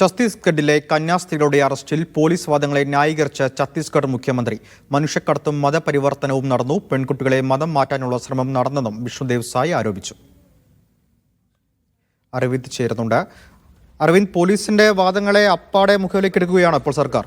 ഛത്തീസ്ഗഡിലെ കന്യാസ്ത്രീകളുടെ അറസ്റ്റിൽ പോലീസ് വാദങ്ങളെ ന്യായീകരിച്ച ഛത്തീസ്ഗഡ് മുഖ്യമന്ത്രി. മനുഷ്യക്കടത്തും മതപരിവർത്തനവും നടന്നു. പെൺകുട്ടികളെ മതം മാറ്റാനുള്ള ശ്രമം നടന്നെന്നും വിഷ്ണുദേവ് സായി ആരോപിച്ചു. അരവിന്ദ് ചേരുന്നുണ്ട്. അരവിന്ദ് പോലീസിന്റെ വാദങ്ങളെ അപ്പാടെ മുഖവിലേക്ക് എടുക്കുകയാണ് ഇപ്പോൾ സർക്കാർ.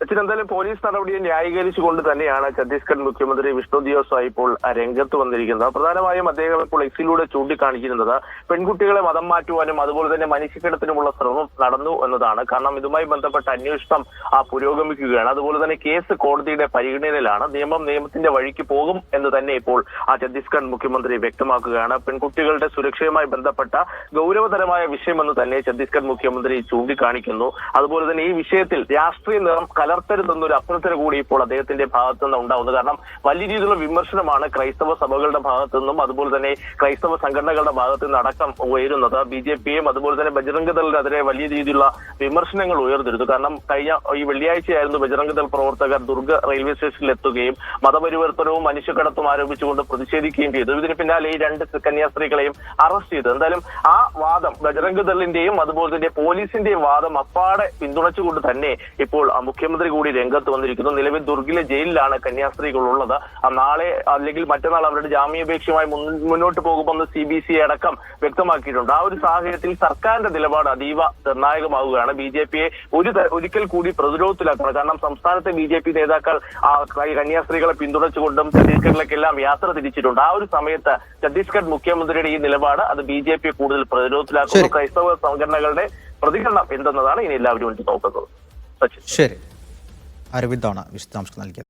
സച്ചിൻ എന്തായാലും പോലീസ് നടപടിയെ ന്യായീകരിച്ചുകൊണ്ട് തന്നെയാണ് ഛത്തീസ്ഗഡ് മുഖ്യമന്ത്രി വിഷ്ണു ദിയോസായി ഇപ്പോൾ രംഗത്ത് വന്നിരിക്കുന്നത്. പ്രധാനമായും അദ്ദേഹം ഇപ്പോൾ എക്സിലൂടെ ചൂണ്ടിക്കാണിക്കുന്നത് പെൺകുട്ടികളെ മതം മാറ്റുവാനും അതുപോലെ തന്നെ മനുഷ്യക്കടത്തിനുമുള്ള ശ്രമം നടന്നു എന്നതാണ്. കാരണം ഇതുമായി ബന്ധപ്പെട്ട അന്വേഷണം പുരോഗമിക്കുകയാണ്. അതുപോലെ തന്നെ കേസ് കോടതിയുടെ പരിഗണനയിലാണ്. നിയമം നിയമത്തിന്റെ വഴിക്ക് പോകും എന്ന് തന്നെ ഇപ്പോൾ ആ ഛത്തീസ്ഗഡ് മുഖ്യമന്ത്രി വ്യക്തമാക്കുകയാണ്. പെൺകുട്ടികളുടെ സുരക്ഷയുമായി ബന്ധപ്പെട്ട ഗൗരവതരമായ വിഷയമെന്ന് തന്നെ ഛത്തീസ്ഗഡ് മുഖ്യമന്ത്രി ചൂണ്ടിക്കാണിക്കുന്നു. അതുപോലെ തന്നെ ഈ വിഷയത്തിൽ രാഷ്ട്രീയ നിറം കലർത്തരുതെന്നൊരു അഭ്യർത്ഥന കൂടി ഇപ്പോൾ അദ്ദേഹത്തിന്റെ ഭാഗത്തു നിന്ന് ഉണ്ടാവുന്നത് കാരണം വലിയ രീതിയിലുള്ള വിമർശനമാണ് ക്രൈസ്തവ സഭകളുടെ ഭാഗത്തു നിന്നും അതുപോലെ തന്നെ ക്രൈസ്തവ സംഘടനകളുടെ ഭാഗത്തു നിന്ന് അടക്കം ഉയരുന്നത്. ബി ജെ പിയും അതുപോലെ തന്നെ ബജറംഗ് ദളിനെതിരെ വലിയ രീതിയിലുള്ള വിമർശനങ്ങൾ ഉയർന്നിരുന്നു. കാരണം കഴിഞ്ഞ ഈ വെള്ളിയാഴ്ചയായിരുന്നു ബജറംഗ് ദൾ പ്രവർത്തകർ ദുർഗ റെയിൽവേ സ്റ്റേഷനിൽ എത്തുകയും മതപരിവർത്തനവും മനുഷ്യക്കടത്തും ആരോപിച്ചുകൊണ്ട് പ്രതിഷേധിക്കുകയും ചെയ്തു. ഇതിന് പിന്നാലെ ഈ രണ്ട് കന്യാസ്ത്രീകളെയും അറസ്റ്റ് ചെയ്തു. എന്തായാലും ആ വാദം ബജറംഗ് ദളിന്റെയും അതുപോലെ തന്നെ പോലീസിന്റെയും വാദം അപ്പാടെ പിന്തുണച്ചുകൊണ്ട് തന്നെ ഇപ്പോൾ ആ മുഖ്യമന്ത്രി കൂടി രംഗത്ത് വന്നിരിക്കുന്നു. നിലവിൽ ദുർഗിലെ ജയിലിലാണ് കന്യാസ്ത്രീകൾ ഉള്ളത് ആ നാളെ അല്ലെങ്കിൽ മറ്റന്നാൾ അവരുടെ ജാമ്യാപേക്ഷയുമായി മുന്നോട്ട് പോകുമെന്ന് സി ബി സി അടക്കം വ്യക്തമാക്കിയിട്ടുണ്ട്. ആ ഒരു സാഹചര്യത്തിൽ സർക്കാരിന്റെ നിലപാട് അതീവ നിർണായകമാവുകയാണ്. ബി ജെ പിയെ ഒരു ഒരിക്കൽ കൂടി പ്രതിരോധത്തിലാക്കണം. കാരണം സംസ്ഥാനത്തെ ബി ജെ പി നേതാക്കൾ കന്യാസ്ത്രീകളെ പിന്തുണച്ചുകൊണ്ടും ഛത്തീസ്ഗഡിലേക്കെല്ലാം യാത്ര തിരിച്ചിട്ടുണ്ട്. ആ ഒരു സമയത്ത് ഛത്തീസ്ഗഡ് മുഖ്യമന്ത്രിയുടെ ഈ നിലപാട് അത് ബി ജെ പിയെ കൂടുതൽ പ്രതിരോധത്തിലാക്കുന്നു. ക്രൈസ്തവ സംഘടനകളുടെ പ്രതികരണം എന്തെന്നതാണ് ഇനി എല്ലാവരും വേണ്ടി നോക്കുന്നത്. ശരി. അരവിന്ദാണ് വിശദാംശം നൽകിയത്.